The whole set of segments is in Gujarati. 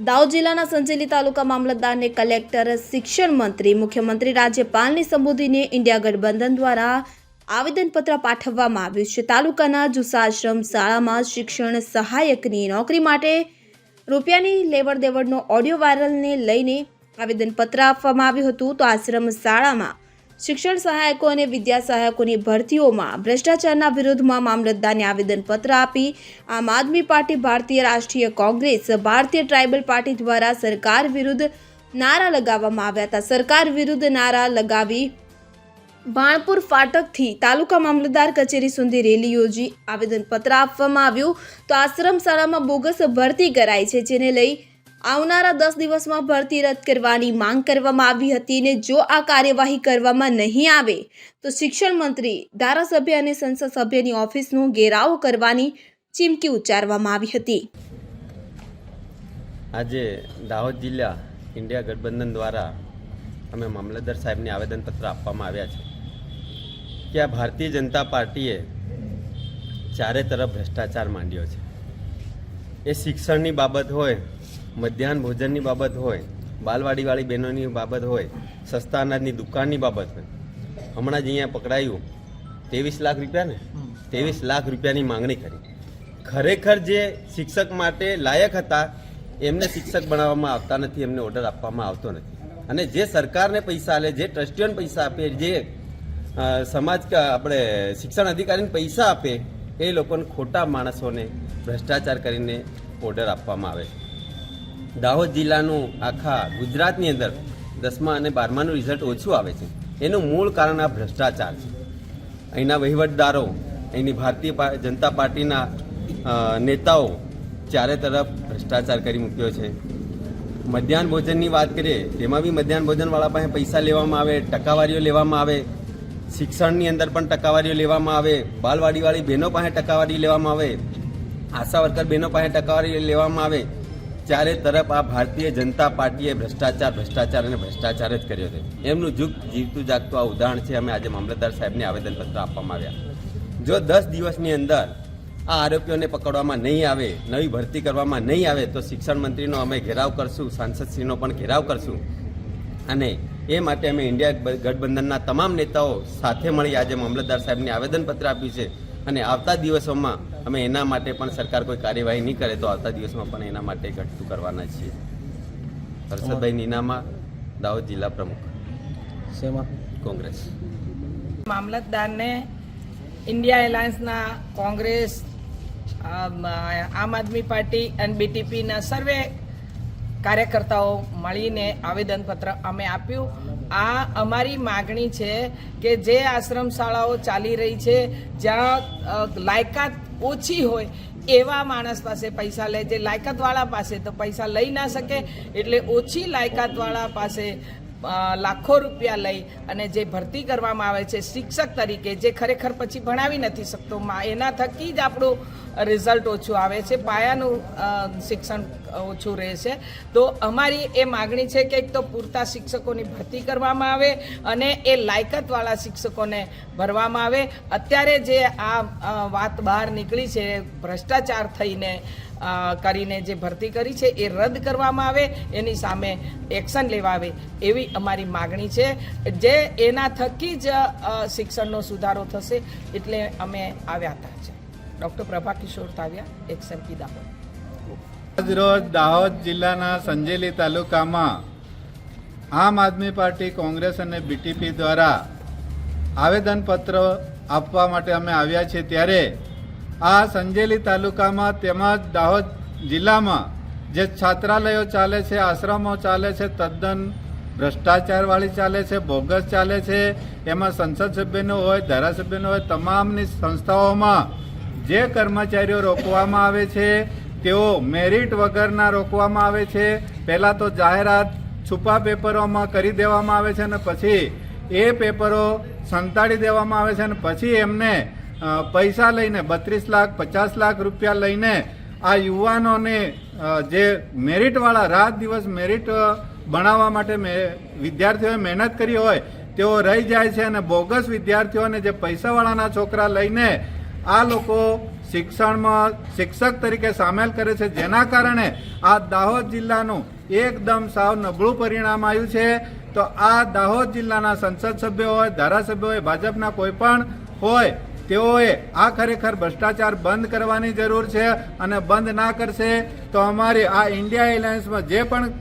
દાહોદ જિલ્લાના સંજેલી તાલુકા મામલતદારને કલેક્ટર, શિક્ષણ મંત્રી, મુખ્યમંત્રી રાજ્યપાલને સંબોધીને ઇન્ડિયા ગઠબંધન દ્વારા આવેદનપત્ર પાઠવવામાં આવ્યું છે. તાલુકાના જુસાશ્રમ શાળામાં શિક્ષણ સહાયકની નોકરી માટે રૂપિયાની લેવડ દેવડનો ઓડિયો વાયરલને લઈને આવેદનપત્ર આપવામાં આવ્યું હતું. તો આશ્રમ શાળામાં શિક્ષણ સહાયકો અને વિદ્યા સહાયકોની ભરતીઓમાં ભ્રષ્ટાચારના વિરોધમાં મામલતદારને આવેદનપત્ર આપી આમ આદમી પાર્ટી, ભારતીય રાષ્ટ્રીય કોંગ્રેસ, ભારતીય ટ્રાઇબલ પાર્ટી દ્વારા સરકાર વિરુદ્ધ નારા લગાવવામાં આવ્યા હતા. સરકાર વિરુદ્ધ નારા લગાવી ભાણપુર ફાટકથી તાલુકા મામલતદાર કચેરી સુધી રેલી યોજી આવેદનપત્ર આપવામાં આવ્યું. તો આશ્રમ શાળામાં બોગસ ભરતી કરાઈ છે, જેને લઈ આવનારા દસ દિવસમાં ભરતી રદ કરવાની માંગ કરવામાં આવી હતી અને જો આ કાર્યવાહી કરવામાં નહીં આવે, તો શિક્ષણ મંત્રી, ધારાસભ્ય અને સંસદ સભ્યની ઓફિસનો ઘેરાવો કરવાની ચીમકી ઉચ્ચારવામાં આવી હતી. આજે દાહોદ જિલ્લા ઇન્ડિયા ગઠબંધન દ્વારા અમે મામલતદાર સાહેબને આવેદનપત્ર આપવામાં આવ્યા છે કે આ ભારતીય જનતા પાર્ટીએ ચારે તરફ ભ્રષ્ટાચાર માંડ્યો છે. એ શિક્ષણની બાબત હોય મધ્યાહન ભોજનની બાબત હોય બાલવાડીવાળી બહેનોની બાબત હોય સસ્તા અનાજની દુકાનની બાબત હોય. હમણાં જ અહીંયા પકડાયું. ત્રેવીસ લાખ રૂપિયા ને? ત્રેવીસ લાખ રૂપિયાની માંગણી કરી. ખરેખર જે શિક્ષક માટે લાયક હતા એમને શિક્ષક બનાવવામાં આવતા નથી એમને ઓર્ડર આપવામાં આવતો નથી. અને જે સરકારને પૈસા આલે જે ટ્રસ્ટીઓને પૈસા આપે જે સમાજ આપણે શિક્ષણ અધિકારીને પૈસા આપે એ લોકોને ખોટા માણસોને ભ્રષ્ટાચાર કરીને ઓર્ડર આપવામાં આવે. છે દાહોદ જિલ્લાનું આખા ગુજરાતની અંદર દસમા અને બારમાનું રિઝલ્ટ ઓછું આવે છે. એનું મૂળ કારણ આ ભ્રષ્ટાચાર છે. અહીંના વહીવટદારો, અહીંની ભારતીય જનતા પાર્ટીના નેતાઓ ચારે તરફ ભ્રષ્ટાચાર કરી મૂક્યો છે. મધ્યાહન ભોજનની વાત કરીએ, તેમાં બી મધ્યાહન ભોજનવાળા પાસે પૈસા લેવામાં આવે, ટકાવારીઓ લેવામાં આવે, શિક્ષણની અંદર પણ ટકાવારીઓ લેવામાં આવે, બાલવાડીવાળી બહેનો પાસે ટકાવારી લેવામાં આવે, આશા વર્કર બહેનો પાસે ટકાવારી લેવામાં આવે ચારે તરફ આ ભારતીય જનતા પાર્ટીએ ભ્રષ્ટાચાર ભ્રષ્ટાચાર અને ભ્રષ્ટાચાર જ કર્યો છે. એમનું જુગ જીવતું જાગતું આ ઉદાહરણ છે, અમે આજે મામલતદાર સાહેબને આવેદનપત્ર આપવામાં આવ્યા. જો દસ દિવસની અંદર આ આરોપીઓને પકડવામાં નહીં આવે, નવી ભરતી કરવામાં નહીં આવે, તો શિક્ષણ મંત્રીનો અમે ઘેરાવ કરશું, સાંસદશ્રીનો પણ ઘેરાવ કરશું. અને એ માટે અમે ઇન્ડિયા ગઠબંધનના તમામ નેતાઓ સાથે મળી આજે મામલતદાર સાહેબને આવેદનપત્ર આપ્યું છે. અને આવતા દિવસોમાં અમે એના માટે પણ સરકાર કોઈ કાર્યવાહી નહીં કરે તો આવતા દિવસમાં પણ એના માટે ઘટતું કરવાના છીએ. હર્ષદભાઈ નીનામા દાહોદ જિલ્લા પ્રમુખ. શેમાં? કોંગ્રેસ. મામલતદારને ઇન્ડિયા એલાયન્સના કોંગ્રેસ આમ, આમ આદમી પાર્ટી અને બીટીપીના સર્વે કાર્યકર્તાઓ મળીને આવેદનપત્ર અમે આપ્યું. આ અમારી માગણી છે કે જે આશ્રમ શાળાઓ ચાલી રહી છે, જ્યાં લાયકાત ઓછી હોય, એવા માણસ પાસે પૈસા લે. જે લાયકાતવાળા પાસે તો પૈસા લઈ ના શકે, એટલે ઓછી લાયકાતવાળા પાસે લાખો રૂપિયા લઈ અને જે ભરતી કરવામાં આવે છે શિક્ષક તરીકે, જે ખરેખર પછી ભણાવી નથી શકતો એના થકી જ આપણું રિઝલ્ટ ઓછું આવે છે, પાયાનું શિક્ષણ ઓછું રહે છે તો અમારી એ માગણી છે કે એક તો પૂરતા શિક્ષકોની ભરતી કરવામાં આવે અને એ લાયકાતવાળા શિક્ષકોને ભરવામાં આવે. અત્યારે જે આ વાત બહાર નીકળી છે, ભ્રષ્ટાચાર થઈને કરીને જે ભરતી કરી છે એ રદ કરવામાં આવે, એની સામે એક્શન લેવા આવે એવી અમારી માગણી છે. જે એના થકી જ શિક્ષણનો સુધારો થશે એટલે અમે આવ્યા હતા છે doctor Prabha Kishor Tavya ex MP Dahod. આજરોજ દાહોદ જિલ્લાના સંજેલી તાલુકામાં આમ આદમી પાર્ટી કોંગ્રેસ અને બીટીપી દ્વારા આવેદનપત્ર આપવા માટે અમે આવ્યા છીએ. ત્યારે આ સંજેલી તાલુકામાં તેમજ દાહોદ જિલ્લામાં જે છાત્રાલયો ચાલે છે, આશ્રમો ચાલે છે, તદ્દન ભ્રષ્ટાચારવાળી ચાલે છે, બોગસ ચાલે છે, એમાં સંસદ સભ્યનો હોય, ધારાસભ્યનો હોય, તમામની સંસ્થાઓમાં જે કર્મચારીઓ રોકવામાં આવે છે, તેઓ મેરિટ વગરના રોકવામાં આવે છે. પહેલાં તો જાહેરાત છુપા પેપરોમાં કરી દેવામાં આવે છે અને પછી એ પેપરો સંતાડી દેવામાં આવે છે અને પછી એમને પૈસા લઈને, બત્રીસ લાખ, પચાસ લાખ રૂપિયા લઈને આ યુવાનોને જે મેરિટવાળા રાત દિવસ મેરિટ બનાવવા માટે વિદ્યાર્થીઓએ મહેનત કરી હોય, તેઓ રહી જાય છે અને બોગસ વિદ્યાર્થીઓને જે પૈસાવાળાના છોકરા લઈને આ લોકો શિક્ષણમાં શિક્ષક તરીકે સામેલ કરે છે, જેના કારણે આ દાહોદ જિલ્લાનું એકદમ સાવ નબળું પરિણામ આવ્યું છે. તો આ દાહોદ જિલ્લાના સંસદ સભ્યો હોય, ધારાસભ્યો હોય, ભાજપના કોઈ પણ હોય તેઓએ આ ખરેખર ભ્રષ્ટાચાર બંધ કરવાની જરૂર છે અને બંધ ના કરશે તો અમારી આ ઇન્ડિયા એલાયન્સમાં જે પણ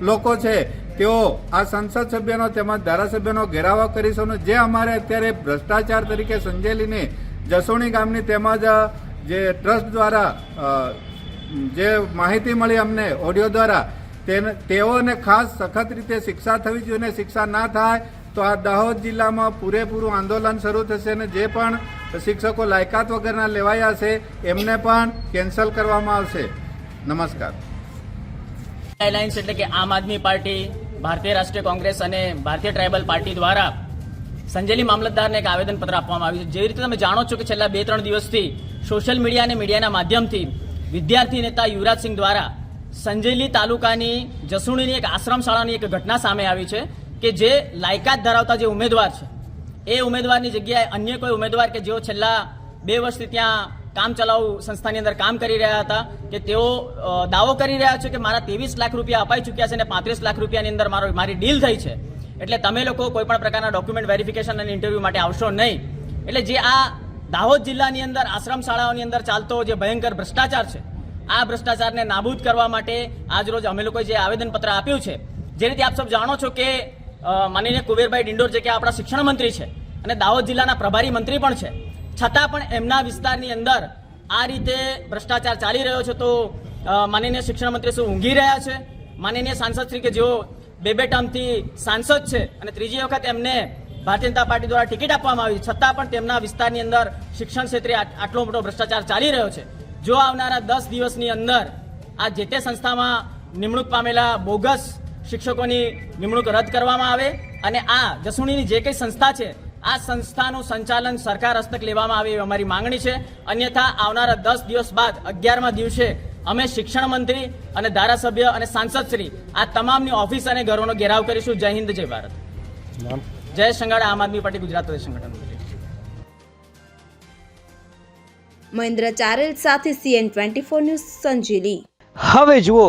લોકો છે, તેઓ આ સંસદ સભ્યનો તેમજ ધારાસભ્યનો ઘેરાવો કરીશું જે અમારે અત્યારે ભ્રષ્ટાચાર તરીકે સંજેલીની જસોણી ગામની તેમજ જે ટ્રસ્ટ દ્વારા જે માહિતી મળી અમને ઓડિયો દ્વારા તેઓને ખાસ સખત રીતે શિક્ષા થવી જોઈએ શિક્ષા ના થાય તો આ દાહોદ જિલ્લામાં પૂરેપૂરું આંદોલન શરૂ થશે અને જે પણ શિક્ષકો લાયકાત વગરના લેવાયા છે, એમને પણ કેન્સલ કરવામાં આવશે. નમસ્કાર. એલાયન્સ એટલે કે આમ આદમી પાર્ટી, ભારતીય રાષ્ટ્રીય કોંગ્રેસ અને ભારતીય ટ્રાઇબલ પાર્ટી દ્વારા સંજેલી મામલતદારને એક આવેદનપત્ર આપવામાં આવ્યું છે. જેવી રીતે તમે જાણો છો કે છેલ્લા બે ત્રણ દિવસથી સોશિયલ મીડિયા અને મીડિયાના માધ્યમથી વિદ્યાર્થી નેતા યુવરાજસિંહ દ્વારા સંજેલી તાલુકાની જસુણીની એક આશ્રમ શાળાની એક ઘટના સામે આવી છે. કે જે લાયકાત ધરાવતા જે ઉમેદવાર છે, એ ઉમેદવારની જગ્યાએ અન્ય કોઈ ઉમેદવાર કે જેઓ છેલ્લા બે વર્ષથી ત્યાં કામ ચલાઉ સંસ્થાની અંદર કામ કરી રહ્યા હતા, કે તેઓ દાવો કરી રહ્યા છે કે મારા ત્રેવીસ લાખ રૂપિયા અપાઈ ચૂક્યા છે અને પાંત્રીસ લાખ રૂપિયાની અંદર મારો, મારી ડીલ થઈ છે. એટલે તમે લોકો કોઈ પણ પ્રકારના ડોક્યુમેન્ટ વેરિફિકેશન અને ઇન્ટરવ્યૂ માટે આવશો નહીં. એટલે જે આ દાહોદ જિલ્લાની અંદર આશ્રમ શાળાઓની અંદર ચાલતો જે ભયંકર ભ્રષ્ટાચાર છે, આ ભ્રષ્ટાચારને નાબૂદ કરવા માટે આજરોજ અમે લોકોએ જે આવેદનપત્ર આપ્યું છે જે રીતે આપ સૌ જાણો છો કે માનનીય કુબેરભાઈ ડિંડોર જે કે આપણા શિક્ષણ મંત્રી છે અને દાહોદ જિલ્લાના પ્રભારી મંત્રી પણ છે. છતાં પણ એમના વિસ્તારની અંદર આ રીતે ભ્રષ્ટાચાર ચાલી રહ્યો છે તો માનીને શિક્ષણ મંત્રી શું ઊંઘી રહ્યા છે? માનનીય સાંસદ શ્રી કે જેઓ બે બે ટર્મથી સાંસદ છે અને ત્રીજી વખત એમને ભારતીય જનતા પાર્ટી દ્વારા ટિકિટ આપવામાં આવી છતાં પણ તેમના વિસ્તારની અંદર શિક્ષણ ક્ષેત્રે આટ- આટલો મોટો ભ્રષ્ટાચાર ચાલી રહ્યો છે. જો આવનારા દસ દિવસની અંદર આ જે તે સંસ્થામાં નિમણૂક પામેલા બોગસ શિક્ષકોની નિમણૂક રદ કરવામાં આવે અને આ જસુણીની જે કંઈ સંસ્થા છે આ સંસ્થાનું સંચાલન સરકાર હસ્તક લેવામાં આવે એવી અમારી માંગણી છે. અન્યથા આવનારા દસ દિવસ બાદ અગિયારમા દિવસે અમે શિક્ષણ મંત્રી અને ધારાસભ્ય અને સાંસદ શ્રી આ તમામની ઓફિસ અને ઘરોનો ઘેરાવ કરીશું. જય હિન્દ જય ભારત. જય સંગાડા આમ આદમી પાર્ટી ગુજરાત પ્રદેશ સંગઠન મહેન્દ્ર ચારેલ સાથે CN twenty four news Sanjeli. હવે જુઓ